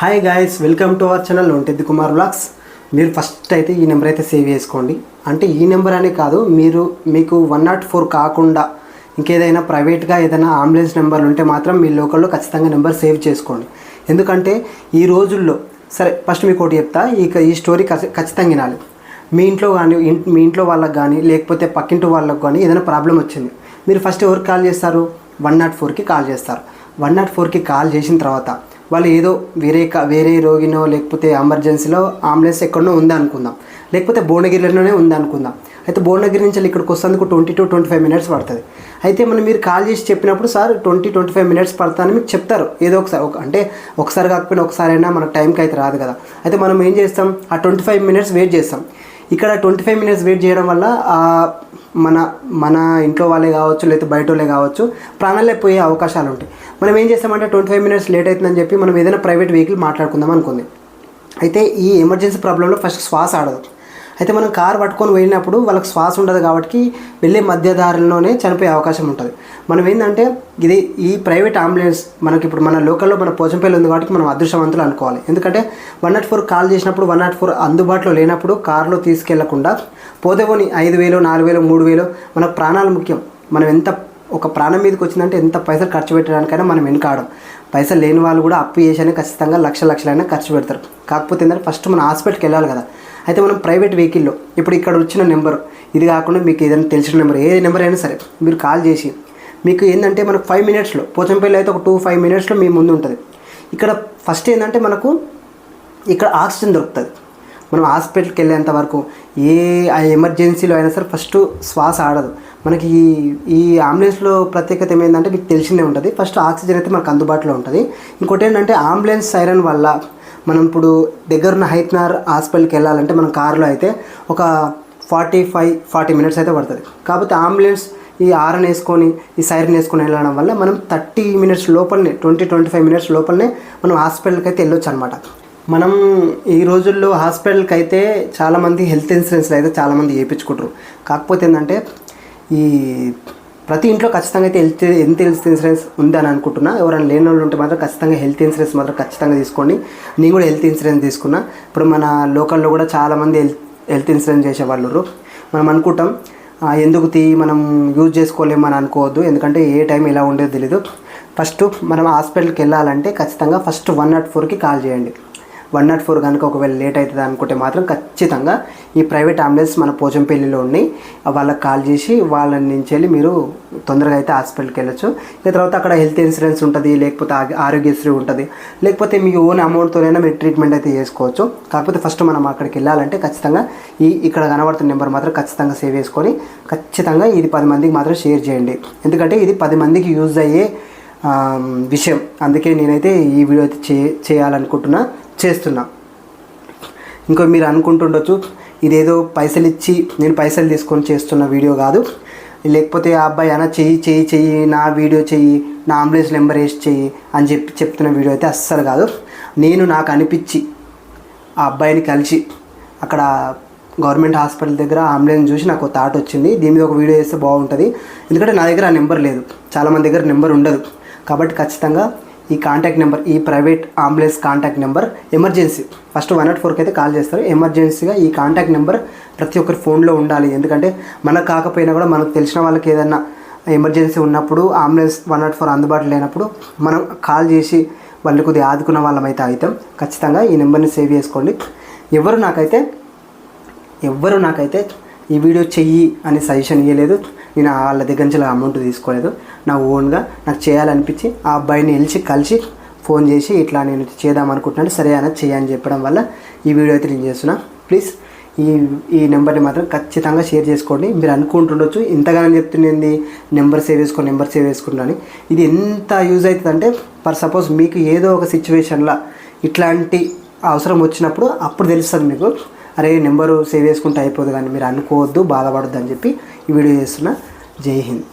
Hi guys welcome to our channel Onteddi Kumar vlogs మీరు first అయితే ఈ number అయితే సేవ్ చేసుకోండి. అంటే ఈ నెంబర్ అనే కాదు మీరు మీకు వన్ నాట్ ఫోర్ కాకుండా ఇంకేదైనా ప్రైవేట్గా ఏదైనా అంబులెన్స్ నెంబర్లు ఉంటే మాత్రం మీ లోకల్లో ఖచ్చితంగా నెంబర్ సేవ్ చేసుకోండి. ఎందుకంటే ఈ రోజుల్లో సరే ఫస్ట్ మీకు ఒకటి చెప్తా ఇక ఈ స్టోరీ ఖచ్చితంగా వినాలి. మీ ఇంట్లో కానీ మీ ఇంట్లో వాళ్ళకి కానీ లేకపోతే పక్కింటి వాళ్ళకి కానీ ఏదైనా ప్రాబ్లం వచ్చింది. మీరు ఫస్ట్ ఎవరికి కాల్ చేస్తారు? వన్ నాట్ ఫోర్కి కాల్ చేస్తారు. వన్ నాట్ ఫోర్కి కాల్ చేసిన తర్వాత వాళ్ళు ఏదో వేరే కా- వేరే రోగినో లేకపోతే ఎమర్జెన్సీలో అంబులెన్స్ ఎక్కడనో ఉందనుకుందాం. లేకపోతే భువనగిరిలోనే ఉందనుకుందాం. అయితే భువనగిరి నుంచి ఇక్కడికి వస్తేందుకు twenty two twenty five minutes పడుతుంది. అయితే మనం మీరు కాల్ చేసి చెప్పినప్పుడు sir twenty twenty five minutes పడుతుందని మీకు చెప్తారు. ఏదో ఒకసారి ఒక అంటే ఒకసారి కాకపోయినా ఒకసారి అయినా మనకు టైంకి అయితే రాదు కదా. అయితే మనం ఏం చేస్తాం? ఆ ట్వంటీ ఫైవ్ మినిట్స్ వెయిట్ చేస్తాం. ఇక్కడ ట్వంటీ ఫైవ్ మినిట్స్ వెయిట్ చేయడం వల్ల మన మన ఇంట్లో వాళ్ళే కావచ్చు లేకపోతే బయట వాళ్ళే కావచ్చు ప్రాణాలే పోయే అవకాశాలు ఉంటాయి. మనం ఏం చేస్తామంటే ట్వంటీ ఫైవ్ మినిట్స్ లేట్ అవుతుందని చెప్పి మనం ఏదైనా ప్రైవేట్ వెహికల్ మాట్లాడుకుందాం అనుకుంది. అయితే ఈ ఎమర్జెన్సీ ప్రాబ్లంలో ఫస్ట్ శ్వాస ఆడదు. అయితే మనం కార్ పట్టుకొని వెళ్ళినప్పుడు వాళ్ళకి శ్వాస ఉండదు కాబట్టి వెళ్ళే మధ్య దారిలోనే చనిపోయే అవకాశం ఉంటుంది. మనం ఏంటంటే ఇది ఈ ప్రైవేట్ అంబులెన్స్ మనకి ఇప్పుడు మన లోకల్లో మన పోచంపల్లి ఉంది కాబట్టి మనం అదృష్టవంతులు అనుకోవాలి. ఎందుకంటే వన్ నాట్ ఫోర్ కాల్ చేసినప్పుడు వన్ నాట్ ఫోర్ అందుబాటులో లేనప్పుడు కారులో తీసుకెళ్ళకుండా పోతే ఐదు వేలు నాలుగు వేలు మూడు వేలు మనకు ప్రాణాలు ముఖ్యం. మనం ఎంత ఒక ప్రాణం మీదకి వచ్చిందంటే ఎంత పైసలు ఖర్చు పెట్టడానికైనా మనం వెనకాడం. పైసలు లేని వాళ్ళు కూడా అప్పు చేసి ఖచ్చితంగా లక్ష లక్షలైనా ఖర్చు పెడతారు. కాకపోతే ఏంటంటే ఫస్ట్ మనం హాస్పిటల్కి వెళ్ళాలి కదా. అయితే మనం ప్రైవేట్ వెహికల్లో ఇప్పుడు ఇక్కడ వచ్చిన నెంబర్ ఇది కాకుండా మీకు ఏదైనా తెలిసిన నెంబర్ ఏ నెంబర్ అయినా సరే మీరు కాల్ చేసి మీకు ఏంటంటే మనకు ఫైవ్ మినిట్స్లో పోచంపల్లి అయితే ఒక టూ ఫైవ్ మినిట్స్లో మీ ముందు ఉంటుంది. ఇక్కడ ఫస్ట్ ఏంటంటే మనకు ఇక్కడ ఆక్సిజన్ దొరుకుతుంది. మనం హాస్పిటల్కి వెళ్ళేంత వరకు ఏ ఆ ఎమర్జెన్సీలో అయినా సరే ఫస్ట్ శ్వాస ఆడదు. మనకి ఈ ఈ అంబులెన్స్లో ప్రత్యేకత ఏమైందంటే మీకు తెలిసిందే ఉంటుంది. ఫస్ట్ ఆక్సిజన్ అయితే మనకు అందుబాటులో ఉంటుంది. ఇంకోటి ఏంటంటే అంబులెన్స్ సైరన్ వల్ల మనం ఇప్పుడు దగ్గరున్న హైత్నార్ హాస్పిటల్కి వెళ్ళాలంటే మనం కారులో అయితే ఒక ఫార్టీ ఫైవ్ ఫార్టీ మినిట్స్ అయితే పడుతుంది. కాకపోతే అంబులెన్స్ ఈ ఆరన్ వేసుకొని ఈ సైరన్ వేసుకొని వెళ్ళడం వల్ల మనం థర్టీ మినిట్స్ లోపలనే ట్వంటీ ట్వంటీ ఫైవ్ మినిట్స్ లోపలనే మనం హాస్పిటల్కి అయితే వెళ్ళొచ్చు అనమాట మనం ఈ రోజుల్లో హాస్పిటల్కి అయితే చాలామంది హెల్త్ ఇన్సూరెన్స్లు అయితే చాలామంది వేయించుకుంటారు కాకపోతే ఏంటంటే ఈ ప్రతి ఇంట్లో ఖచ్చితంగా అయితే హెల్త్ హెల్త్ హెల్త్ ఇన్సూరెన్స్ ఉందని అనుకుంటున్నా. ఎవరైనా లేని వాళ్ళు ఉంటే మాత్రం ఖచ్చితంగా హెల్త్ ఇన్సూరెన్స్ మాత్రం ఖచ్చితంగా తీసుకోండి. నేను కూడా హెల్త్ ఇన్సూరెన్స్ తీసుకున్నా. ఇప్పుడు మన లోకల్లో కూడా చాలామంది హెల్త్ హెల్త్ ఇన్సూరెన్స్ చేసేవాళ్ళు మనం అనుకుంటాం ఎందుకు తీ మనం యూజ్ చేసుకోలేమని అనుకోవద్దు. ఎందుకంటే ఏ టైం ఎలా ఉండేదో తెలీదు. ఫస్ట్ మనం హాస్పిటల్కి వెళ్ళాలంటే ఖచ్చితంగా ఫస్ట్ వన్ నాట్ ఫోర్కి కాల్ చేయండి. వన్ నాట్ ఫోర్ కనుక ఒకవేళ లేట్ అవుతుంది అనుకుంటే మాత్రం ఖచ్చితంగా ఈ ప్రైవేట్ అంబులెన్స్ మన పోచంపల్లిలో ఉన్నాయి. వాళ్ళకి కాల్ చేసి వాళ్ళ నుంచి వెళ్ళి మీరు తొందరగా అయితే హాస్పిటల్కి వెళ్ళొచ్చు. ఇక తర్వాత అక్కడ హెల్త్ ఇన్సూరెన్స్ ఉంటుంది లేకపోతే ఆ- ఆరోగ్యశ్రీ ఉంటుంది. లేకపోతే మీ ఓన్ అమౌంట్తోనైనా మీరు ట్రీట్మెంట్ అయితే చేసుకోవచ్చు. కాకపోతే ఫస్ట్ మనం అక్కడికి వెళ్ళాలంటే ఖచ్చితంగా ఈ ఇక్కడ కనబడుతున్న నెంబర్ మాత్రం ఖచ్చితంగా సేవ్ చేసుకొని ఖచ్చితంగా ఇది పది మందికి మాత్రం షేర్ చేయండి. ఎందుకంటే ఇది పది మందికి యూజ్ అయ్యే విషయం. అందుకే నేనైతే ఈ వీడియో అయితే చే చేయాలనుకుంటున్నా చేస్తున్నా. ఇంకో మీరు అనుకుంటుండొచ్చు ఇదేదో పైసలు ఇచ్చి నేను పైసలు తీసుకొని చేస్తున్న వీడియో కాదు. లేకపోతే ఆ అబ్బాయి అన్న చెయ్యి చెయ్యి చెయ్యి నా వీడియో చెయ్యి నా అంబులెన్స్ నెంబర్ వేసి చెయ్యి అని చెప్పి చెప్తున్న వీడియో అయితే అస్సలు కాదు. నేను నాకు అనిపించి ఆ అబ్బాయిని కలిసి అక్కడ గవర్నమెంట్ హాస్పిటల్ దగ్గర అంబులెన్స్ చూసి నాకు థాట్ వచ్చింది. దీని మీద ఒక వీడియో చేస్తే బాగుంటుంది. ఎందుకంటే నా దగ్గర ఆ నెంబర్ లేదు. చాలామంది దగ్గర నెంబర్ ఉండదు. కాబట్టి ఖచ్చితంగా ఈ కాంటాక్ట్ నెంబర్ ఈ private ambulance contact number emergency first one nought ఫోర్కి అయితే కాల్ చేస్తారు. ఎమర్జెన్సీగా ఈ కాంటాక్ట్ నెంబర్ ప్రతి ఒక్కరి ఫోన్లో ఉండాలి. ఎందుకంటే మనకు కాకపోయినా కూడా మనకు తెలిసిన వాళ్ళకి ఏదైనా ఎమర్జెన్సీ ఉన్నప్పుడు అంబులెన్స్ వన్ నాట్ ఫోర్ అందుబాటులో లేనప్పుడు మనం కాల్ చేసి వాళ్ళు కొద్దిగా ఆదుకున్న వాళ్ళమైతే అయితే అవుతాం. ఖచ్చితంగా ఈ నెంబర్ని సేవ్ చేసుకోండి. ఎవరు నాకైతే ఎవ్వరు నాకైతే ఈ వీడియో చెయ్యి అని సజెషన్ ఇవ్వలేదు నేను వాళ్ళ దగ్గర నుంచి అమౌంట్ తీసుకోలేదు. నా ఓన్గా నాకు చేయాలనిపించి ఆ అబ్బాయిని వెళ్ళి కలిసి ఫోన్ చేసి ఇట్లా నేను చేద్దాం అనుకుంటున్నాను సరే అని చేయని చెప్పడం వల్ల ఈ వీడియో అయితే నేను చేస్తున్నా. ప్లీజ్ ఈ ఈ నెంబర్ని మాత్రం ఖచ్చితంగా షేర్ చేసుకోండి. మీరు అనుకుంటుండొచ్చు ఇంతగానో చెప్తుంది నెంబర్ సేవ్ చేసుకో నెంబర్ సేవ్ చేసుకుంటున్నాను ఇది ఎంత యూజ్ అవుతుందంటే ఫర్ సపోజ్ మీకు ఏదో ఒక సిచ్యువేషన్లో ఇట్లాంటి అవసరం వచ్చినప్పుడు అప్పుడు తెలుస్తుంది మీకు. అరే నెంబరు సేవ్ చేసుకుంటే అయిపోదు కానీ మీరు అనుకోవద్దు బాధపడద్దు అని చెప్పి ఈ వీడియో చేస్తున్నా. జై హింద్.